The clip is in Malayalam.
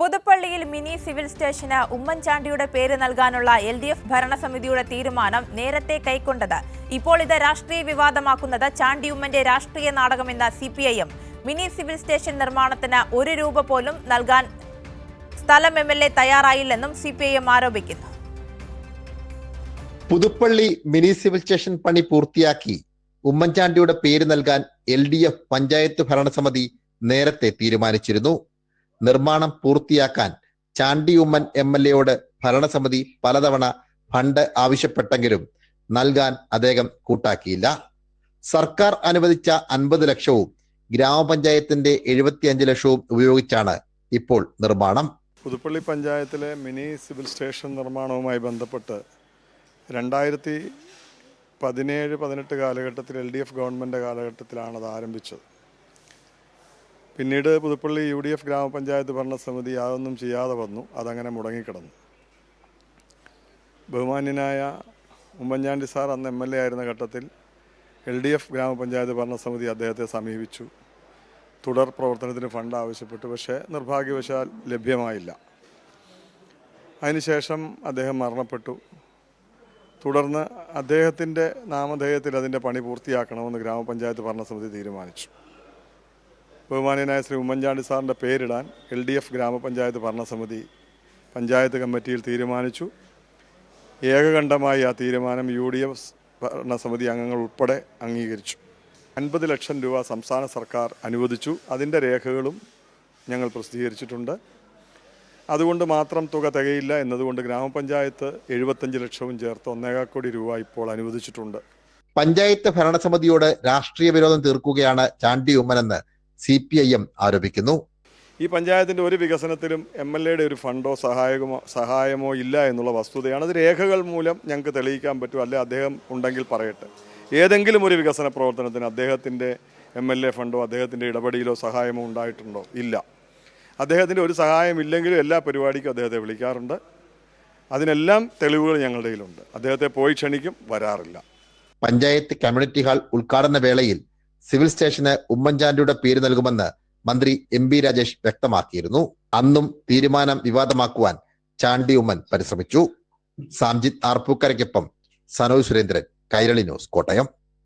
പുതുപ്പള്ളിയിൽ മിനി സിവിൽ സ്റ്റേഷന് ഉമ്മൻചാണ്ടിയുടെ പേര് നൽകാനുള്ള എൽ ഡി എഫ് ഭരണസമിതിയുടെ തീരുമാനം നേരത്തെ കൈക്കൊണ്ടത്. ഇപ്പോൾ ഇത് രാഷ്ട്രീയ വിവാദമാക്കുന്നത് ചാണ്ടി ഉമ്മന്റെ രാഷ്ട്രീയ നാടകമെന്ന C P I M. Mini civil station നിർമ്മാണത്തിന് ഒരു രൂപ പോലും നൽകാൻ സ്ഥലം എം എൽ എ തയ്യാറായില്ലെന്നും സി പി ഐ എം ആരോപിക്കുന്നു. പുതുപ്പള്ളി മിനി സിവിൽ സ്റ്റേഷൻ പണി പൂർത്തിയാക്കി ഉമ്മൻചാണ്ടിയുടെ പേര് നൽകാൻ എൽ ഡി എഫ് പഞ്ചായത്ത് ഭരണസമിതി നേരത്തെ തീരുമാനിച്ചിരുന്നു. നിർമ്മാണം പൂർത്തിയാക്കാൻ ചാണ്ടി ഉമ്മൻ എം എൽ എയോട് ഭരണസമിതി പലതവണ ഫണ്ട് ആവശ്യപ്പെട്ടെങ്കിലും നൽകാൻ അദ്ദേഹം കൂട്ടാക്കിയില്ല. സർക്കാർ അനുവദിച്ച അൻപത് ലക്ഷവും ഗ്രാമപഞ്ചായത്തിന്റെ എഴുപത്തിയഞ്ച് ലക്ഷവും ഉപയോഗിച്ചാണ് ഇപ്പോൾ നിർമ്മാണം. പുതുപ്പള്ളി പഞ്ചായത്തിലെ മിനി സിവിൽ സ്റ്റേഷൻ നിർമ്മാണവുമായി ബന്ധപ്പെട്ട് രണ്ടായിരത്തി പതിനേഴ് പതിനെട്ട് കാലഘട്ടത്തിൽ എൽ ഡി എഫ് ഗവൺമെന്റ് കാലഘട്ടത്തിലാണ് അത് ആരംഭിച്ചത്. പിന്നീട് പുതുപ്പള്ളി യു ഡി എഫ് ഗ്രാമപഞ്ചായത്ത് ഭരണസമിതി യാതൊന്നും ചെയ്യാതെ വന്നു. അതങ്ങനെ മുടങ്ങിക്കിടന്നു. ബഹുമാന്യനായ ഉമ്മൻചാണ്ടി സാർ അന്ന് എം എൽ എ ആയിരുന്ന ഘട്ടത്തിൽ എൽ ഡി എഫ് ഗ്രാമപഞ്ചായത്ത് ഭരണസമിതി അദ്ദേഹത്തെ സമീപിച്ചു. തുടർ പ്രവർത്തനത്തിന് ഫണ്ട് ആവശ്യപ്പെട്ടു പക്ഷേ നിർഭാഗ്യവശാൽ ലഭ്യമായില്ല. അതിനുശേഷം അദ്ദേഹം മരണപ്പെട്ടു. തുടർന്ന് അദ്ദേഹത്തിന്റെ നാമധേയത്തിൽ അതിന്റെ പണി പൂർത്തിയാക്കണമെന്ന് ഗ്രാമപഞ്ചായത്ത് ഭരണസമിതി തീരുമാനിച്ചു. ബഹുമാനീയനായ ശ്രീ ഉമ്മൻചാണ്ടി സാറിന്റെ പേരിടാൻ എൽ ഡി എഫ് ഗ്രാമപഞ്ചായത്ത് ഭരണസമിതി പഞ്ചായത്ത് കമ്മിറ്റിയിൽ തീരുമാനിച്ചു. ഏകകണ്ഠമായി ആ തീരുമാനം യു ഡി എഫ് ഭരണസമിതി അംഗങ്ങൾ ഉൾപ്പെടെ അംഗീകരിച്ചു. അൻപത് ലക്ഷം രൂപ സംസ്ഥാന സർക്കാർ അനുവദിച്ചു. അതിന്റെ രേഖകളും ഞങ്ങൾ പ്രസിദ്ധീകരിച്ചിട്ടുണ്ട്. അതുകൊണ്ട് മാത്രം തുക തികയില്ല എന്നതുകൊണ്ട് ഗ്രാമപഞ്ചായത്ത് എഴുപത്തഞ്ച് ലക്ഷവും ചേർത്ത് ഒന്നേകാൽ കോടി രൂപ ഇപ്പോൾ അനുവദിച്ചിട്ടുണ്ട്. പഞ്ചായത്ത് ഭരണസമിതിയോട് രാഷ്ട്രീയ വിരോധം തീർക്കുകയാണ് ചാണ്ടി ഉമ്മനെന്ന് സി പി ഐ എം ആരോപിക്കുന്നു. ഈ പഞ്ചായത്തിന്റെ ഒരു വികസനത്തിലും എം എൽ എയുടെ ഒരു ഫണ്ടോ സഹായമോ സഹായമോ ഇല്ല എന്നുള്ള വസ്തുതയാണ്. അത് രേഖകൾ മൂലം ഞങ്ങൾക്ക് തെളിയിക്കാൻ പറ്റും. അല്ലെ? അദ്ദേഹം ഉണ്ടെങ്കിൽ പറയട്ടെ. ഏതെങ്കിലും ഒരു വികസന പ്രവർത്തനത്തിന് അദ്ദേഹത്തിന്റെ എം എൽ എ ഫണ്ടോ അദ്ദേഹത്തിന്റെ ഇടപെടലോ സഹായമോ ഉണ്ടായിട്ടുണ്ടോ? ഇല്ല. അദ്ദേഹത്തിന്റെ ഒരു സഹായം ഇല്ലെങ്കിലും എല്ലാ പരിപാടിക്കും അദ്ദേഹത്തെ വിളിക്കാറുണ്ട്. അതിനെല്ലാം തെളിവുകൾ ഞങ്ങളുടെ കയ്യിലുണ്ട്. അദ്ദേഹത്തെ പോയി ക്ഷണിക്കും വരാറില്ല. പഞ്ചായത്ത് കമ്മ്യൂണിറ്റി ഹാൾ ഉദ്ഘാടന വേളയിൽ സിവിൽ സ്റ്റേഷന് ഉമ്മൻചാണ്ടിയുടെ പേര് നൽകുമെന്ന് മന്ത്രി എം ബി രാജേഷ് വ്യക്തമാക്കിയിരുന്നു. അന്നും തീരുമാനം വിവാദമാക്കുവാൻ ചാണ്ടി ഉമ്മൻ പരിശ്രമിച്ചു. സാംജിത് ആർപ്പൂക്കരയ്ക്കൊപ്പം സനോജ് സുരേന്ദ്രൻ കൈരളി ന്യൂസ് കോട്ടയം.